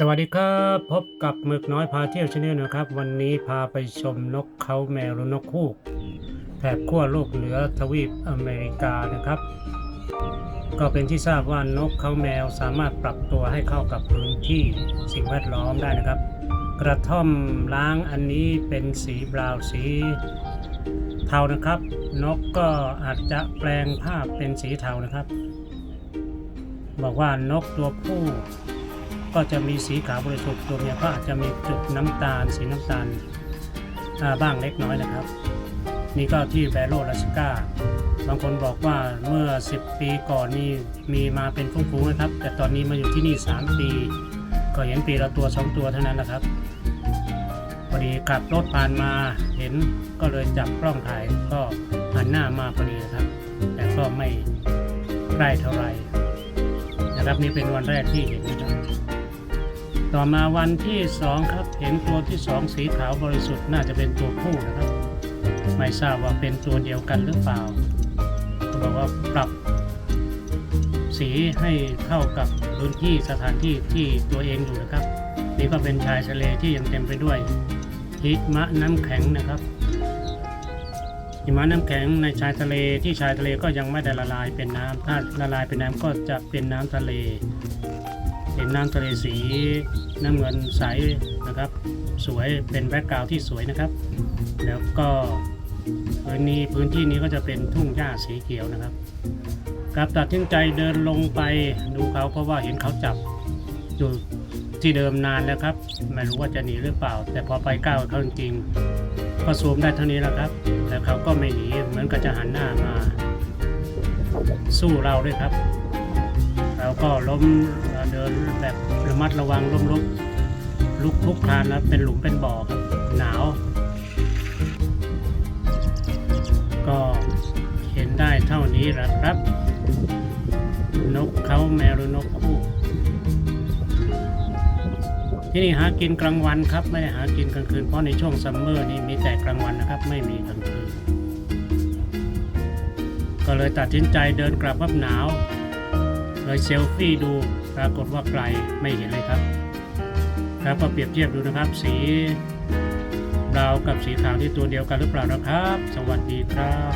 สวัสดีครับ พบกับหมึกน้อยพาเที่ยวชาแนลนะครับ วันนี้พาไปชมนกเขาแมวหรือนกฮูกแถบขั้วโลกเหนือทวีปอเมริกานะครับ ก็เป็นที่ทราบว่านกเขาแมวสามารถปรับตัวให้เข้ากับพื้นที่สิ่งแวดล้อมได้นะครับ กระท่อมล้างอันนี้เป็นสีบราวน์สีเทานะครับ นกก็อาจจะแปลงภาพเป็นสีเทานะครับ บอกว่านกตัวผู้ ก็จะมีสีขาวบริสุทธิ์ตัวเมียก็อาจจะมีจุดน้ำตาล สีน้ำตาลบ้างเล็กน้อยนะครับ นี่ก็ที่แบโรลาสกาบางคนบอกว่าเมื่อ 10 ปีก่อนนี่มีมาเป็นฟุ้งๆนะครับ แต่ตอนนี้มาอยู่ที่นี่ 3 ปี ก็เห็นปีละตัว 2 ตัวเท่านั้นนะครับพอดีขับรถผ่านมาเห็นก็เลยจับกล้องถ่ายก็หันหน้ามาพอดีนะครับ แต่ก็ไม่ใกล้เท่าไหร่นะครับนี่เป็นวันแรกที่เห็นนะครับ ต่อมาวันที่สองครับ เห็นตัวที่สองสีขาวบริสุทธิ์น่าจะเป็นตัวผู้นะครับ ไม่ทราบว่าเป็นตัวเดียวกันหรือเปล่าเขาบอกว่าปรับสีให้เข้ากับพื้นที่สถานที่ที่ตัวเองอยู่นะครับ นี่ก็เป็นชายทะเลที่ยังเต็มไปด้วยหิมะน้ำแข็งนะครับหิมะน้ำแข็งในชายทะเลที่ชายทะเลก็ยังไม่ได้ละลายเป็นน้ำถ้าละลายเป็นน้ำก็จะเป็นน้ำทะเล เห็นน้ำทะเลสีน้ำเงินใสนะครับ สวยเป็นแบ็กกราวที่สวยนะครับ แล้วก็พื้นนี้พื้นที่นี้ก็จะเป็นทุ่งหญ้าสีเขียวนะครับครับตัดสินใจเดินลงไปดูเขาเพราะว่าเห็นเขาจับอยู่ที่เดิมนานแล้วครับ ไม่รู้ว่าจะหนีหรือเปล่า แต่พอไปก้าวเขาจริงก็ซูมได้เท่านี้แหละครับแล้วเขาก็ไม่หนีเหมือนกับจะหันหน้ามา สู้เราด้วยครับ เราก็ล้ม นแบบระมัดระวังล้มลุกลุกคลุกคลานแล้วเป็นหลุมเป็นบ่อครับหนาว ก็เห็นได้เท่านี้แหละครับ นกเขาแมวหรือนกคู่ ที่นี่หากินกลางวันครับ ไม่ได้หากินกลางคืนเพราะในช่วงซัมเมอร์นี่มีแต่กลางวันนะครับ ไม่มีกลางคืนก็เลยตัดสินใจเดินกลับครับหนาว เลยเซลฟี่ดู ปรากฏว่าไกลไม่เห็นเลยครับ ครับมาเปรียบเทียบดูนะครับ สีบราวกับสีขาวที่ตัวเดียวกันหรือเปล่านะครับ สวัสดีครับ